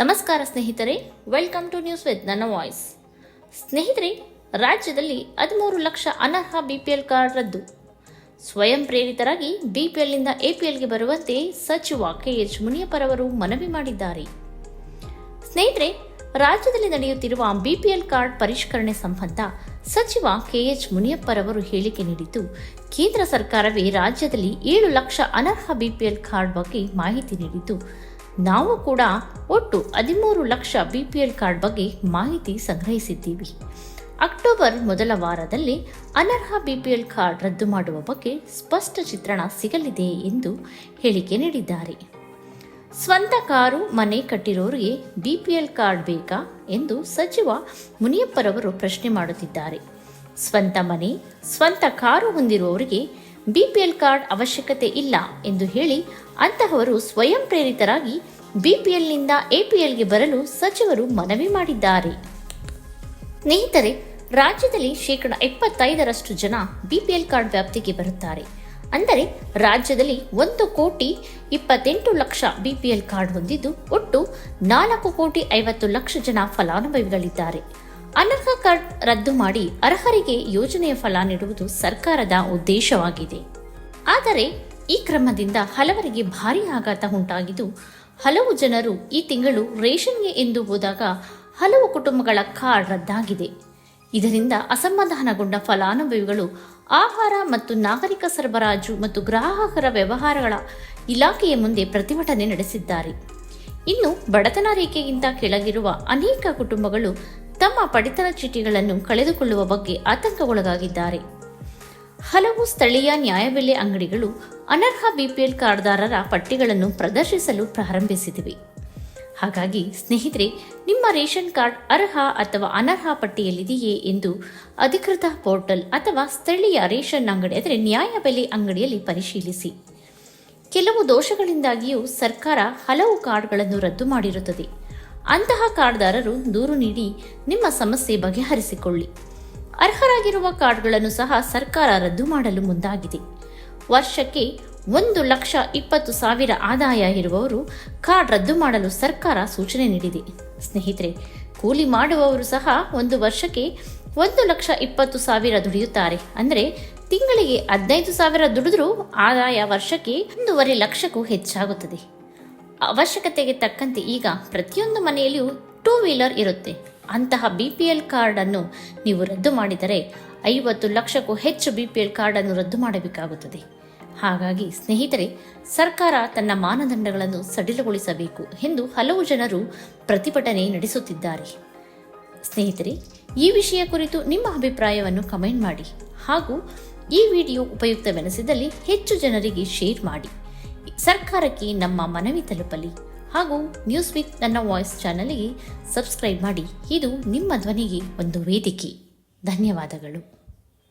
ನಮಸ್ಕಾರ ಸ್ನೇಹಿತರೆ welcome to news with ನನ್ನ ವಾಯ್ಸ್ ಸ್ನೇಹಿತರೆ, ರಾಜ್ಯದಲ್ಲಿ ಹದಿಮೂರು ಲಕ್ಷ ಅನರ್ಹ ಬಿಪಿಎಲ್ ಕಾರ್ಡ್ ರದ್ದು. ಸ್ವಯಂ ಪ್ರೇರಿತರಾಗಿ ಬಿಪಿಎಲ್ನಿಂದ ಎಪಿಎಲ್ಗೆ ಬರುವಂತೆ ಸಚಿವ ಕೆ ಎಚ್ ಮುನಿಯಪ್ಪರವರು ಮನವಿ ಮಾಡಿದ್ದಾರೆ. ಸ್ನೇಹಿತರೆ, ರಾಜ್ಯದಲ್ಲಿ ನಡೆಯುತ್ತಿರುವ ಬಿಪಿಎಲ್ ಕಾರ್ಡ್ ಪರಿಷ್ಕರಣೆ ಸಂಬಂಧ ಸಚಿವ ಕೆಎಚ್ ಮುನಿಯಪ್ಪರವರು ಹೇಳಿಕೆ ನೀಡಿದ್ದು, ಕೇಂದ್ರ ಸರ್ಕಾರವೇ ರಾಜ್ಯದಲ್ಲಿ ಏಳು ಲಕ್ಷ ಅನರ್ಹ ಬಿಪಿಎಲ್ ಕಾರ್ಡ್ ಬಗ್ಗೆ ಮಾಹಿತಿ ನೀಡಿದ್ದು ನಾವು ಕೂಡ ಒಟ್ಟು ಹದಿಮೂರು lakh B P L card ಬಗ್ಗೆ ಮಾಹಿತಿ ಸಂಗ್ರಹಿಸಿದ್ದೀವಿ. ಅಕ್ಟೋಬರ್ ಮೊದಲ ವಾರದಲ್ಲಿ ಅನರ್ಹ ಬಿ ಪಿ ಎಲ್ ಕಾರ್ಡ್ ರದ್ದು ಮಾಡುವ ಬಗ್ಗೆ ಸ್ಪಷ್ಟ ಚಿತ್ರಣ ಸಿಗಲಿದೆ ಎಂದು ಹೇಳಿಕೆ ನೀಡಿದ್ದಾರೆ. ಸ್ವಂತ ಕಾರು, ಮನೆ ಕಟ್ಟಿರೋರಿಗೆ ಬಿ ಪಿ ಎಲ್ ಕಾರ್ಡ್ ಬೇಕಾ ಎಂದು ಸಚಿವ ಮುನಿಯಪ್ಪರವರು ಪ್ರಶ್ನೆ ಮಾಡುತ್ತಿದ್ದಾರೆ. ಸ್ವಂತ ಮನೆ, ಸ್ವಂತ ಕಾರು ಹೊಂದಿರುವವರಿಗೆ ಬಿಪಿಎಲ್ ಕಾರ್ಡ್ ಅವಶ್ಯಕತೆ ಇಲ್ಲ ಎಂದು ಹೇಳಿ ಅಂತಹವರು ಸ್ವಯಂ ಪ್ರೇರಿತರಾಗಿ ಬಿಪಿಎಲ್ನಿಂದ ಎಪಿಎಲ್ಗೆ ಬರಲು ಸಚಿವರು ಮನವಿ ಮಾಡಿದ್ದಾರೆ. ಸ್ನೇಹಿತರೆ, ರಾಜ್ಯದಲ್ಲಿ ಶೇಕಡ ಎಪ್ಪತ್ತೈದರಷ್ಟು ಜನ ಬಿಪಿಎಲ್ ಕಾರ್ಡ್ ವ್ಯಾಪ್ತಿಗೆ ಬರುತ್ತಾರೆ. ಅಂದರೆ ರಾಜ್ಯದಲ್ಲಿ ಒಂದು ಕೋಟಿ ಇಪ್ಪತ್ತೆಂಟು ಲಕ್ಷ ಬಿಪಿಎಲ್ ಕಾರ್ಡ್ ಹೊಂದಿದ್ದು, ಒಟ್ಟು ನಾಲ್ಕು ಕೋಟಿ ಐವತ್ತು ಲಕ್ಷ ಜನ ಫಲಾನುಭವಿಗಳಿದ್ದಾರೆ. ಅನರ್ಹ ಕಾರ್ಡ್ ರದ್ದು ಮಾಡಿ ಅರ್ಹರಿಗೆ ಯೋಜನೆಯ ಫಲ ನೀಡುವುದು ಸರ್ಕಾರದ ಉದ್ದೇಶವಾಗಿದೆ. ಆದರೆ ಈ ಕ್ರಮದಿಂದ ಹಲವರಿಗೆ ಭಾರಿ ಆಘಾತ ಉಂಟಾಗಿದ್ದು, ಹಲವು ಜನರು ಈ ತಿಂಗಳು ರೇಷನ್ಗೆ ಎಂದು ಹೋದಾಗ ಹಲವು ಕುಟುಂಬಗಳ ಕಾರ್ಡ್ ರದ್ದಾಗಿದೆ. ಇದರಿಂದ ಅಸಮಾಧಾನಗೊಂಡ ಫಲಾನುಭವಿಗಳು ಆಹಾರ ಮತ್ತು ನಾಗರಿಕ ಸರಬರಾಜು ಮತ್ತು ಗ್ರಾಹಕರ ವ್ಯವಹಾರಗಳ ಇಲಾಖೆಯ ಮುಂದೆ ಪ್ರತಿಭಟನೆ ನಡೆಸಿದ್ದಾರೆ. ಇನ್ನು ಬಡತನ ರೇಖೆಗಿಂತ ಕೆಳಗಿರುವ ಅನೇಕ ಕುಟುಂಬಗಳು ತಮ್ಮ ಪಡಿತರ ಚೀಟಿಗಳನ್ನು ಕಳೆದುಕೊಳ್ಳುವ ಬಗ್ಗೆ ಆತಂಕಗೊಳಗಾಗಿದ್ದಾರೆ. ಹಲವು ಸ್ಥಳೀಯ ನ್ಯಾಯಬೆಲೆ ಅಂಗಡಿಗಳು ಅನರ್ಹ ಬಿಪಿಎಲ್ ಕಾರ್ಡ್ದಾರರ ಪಟ್ಟಿಗಳನ್ನು ಪ್ರದರ್ಶಿಸಲು ಪ್ರಾರಂಭಿಸಿದಿವೆ. ಹಾಗಾಗಿ, ಸ್ನೇಹಿತರೆ, ನಿಮ್ಮ ರೇಷನ್ ಕಾರ್ಡ್ ಅರ್ಹ ಅಥವಾ ಅನರ್ಹ ಪಟ್ಟಿಯಲ್ಲಿದೆಯೇ ಎಂದು ಅಧಿಕೃತ ಪೋರ್ಟಲ್ ಅಥವಾ ಸ್ಥಳೀಯ ರೇಷನ್ ಅಂಗಡಿ ಅಂದರೆ ನ್ಯಾಯಬೆಲೆ ಅಂಗಡಿಯಲ್ಲಿ ಪರಿಶೀಲಿಸಿ. ಕೆಲವು ದೋಷಗಳಿಂದಾಗಿಯೂ ಸರ್ಕಾರ ಹಲವು ಕಾರ್ಡ್ಗಳನ್ನು ರದ್ದು ಮಾಡಿರುತ್ತದೆ. ಅಂತಹ ಕಾರ್ಡ್ದಾರರು ದೂರು ನೀಡಿ ನಿಮ್ಮ ಸಮಸ್ಯೆ ಬಗೆಹರಿಸಿಕೊಳ್ಳಿ. ಅರ್ಹರಾಗಿರುವ ಕಾರ್ಡ್ಗಳನ್ನು ಸಹ ಸರ್ಕಾರ ರದ್ದು ಮಾಡಲು ಮುಂದಾಗಿದೆ. ವರ್ಷಕ್ಕೆ ಒಂದು ಲಕ್ಷ ಇಪ್ಪತ್ತು ಸಾವಿರ ಆದಾಯ ಇರುವವರು ಕಾರ್ಡ್ ರದ್ದು ಮಾಡಲು ಸರ್ಕಾರ ಸೂಚನೆ ನೀಡಿದೆ. ಸ್ನೇಹಿತರೆ, ಕೂಲಿ ಮಾಡುವವರು ಸಹ ಒಂದು ವರ್ಷಕ್ಕೆ ಒಂದು ಲಕ್ಷ ಇಪ್ಪತ್ತು ಸಾವಿರ ದುಡಿಯುತ್ತಾರೆ. ಅಂದರೆ ತಿಂಗಳಿಗೆ ಹದಿನೈದು ಸಾವಿರ ದುಡಿದ್ರೂ ಆದಾಯ ವರ್ಷಕ್ಕೆ ಒಂದೂವರೆ ಲಕ್ಷಕ್ಕೂ ಹೆಚ್ಚಾಗುತ್ತದೆ. ಅವಶ್ಯಕತೆಗೆ ತಕ್ಕಂತೆ ಈಗ ಪ್ರತಿಯೊಂದು ಮನೆಯಲ್ಲಿಯೂ ಟೂ ವೀಲರ್ ಇರುತ್ತೆ. ಅಂತಹ ಬಿ ಪಿ ಎಲ್ ಕಾರ್ಡನ್ನು ನೀವು ರದ್ದು ಮಾಡಿದರೆ ಐವತ್ತು ಲಕ್ಷಕ್ಕೂ ಹೆಚ್ಚು ಬಿ ಪಿ ಎಲ್ ಕಾರ್ಡನ್ನು ರದ್ದು ಮಾಡಬೇಕಾಗುತ್ತದೆ. ಹಾಗಾಗಿ ಸ್ನೇಹಿತರೆ, ಸರ್ಕಾರ ತನ್ನ ಮಾನದಂಡಗಳನ್ನು ಸಡಿಲಗೊಳಿಸಬೇಕು ಎಂದು ಹಲವು ಜನರು ಪ್ರತಿಭಟನೆ ನಡೆಸುತ್ತಿದ್ದಾರೆ. ಸ್ನೇಹಿತರೆ, ಈ ವಿಷಯ ಕುರಿತು ನಿಮ್ಮ ಅಭಿಪ್ರಾಯವನ್ನು ಕಮೆಂಟ್ ಮಾಡಿ ಹಾಗೂ ಈ ವಿಡಿಯೋ ಉಪಯುಕ್ತವೆನಿಸಿದಲ್ಲಿ ಹೆಚ್ಚು ಜನರಿಗೆ ಶೇರ್ ಮಾಡಿ. ಸರ್ಕಾರಕ್ಕೆ ನಮ್ಮ ಮನವಿ ತಲುಪಲಿ ಹಾಗೂ ನ್ಯೂಸ್ ವಿತ್ ನನ್ನ ವಾಯ್ಸ್ ಚಾನಲ್ಗೆ ಸಬ್ಸ್ಕ್ರೈಬ್ ಮಾಡಿ. ಇದು ನಿಮ್ಮ ಧ್ವನಿಗೆ ಒಂದು ವೇದಿಕೆ. ಧನ್ಯವಾದಗಳು.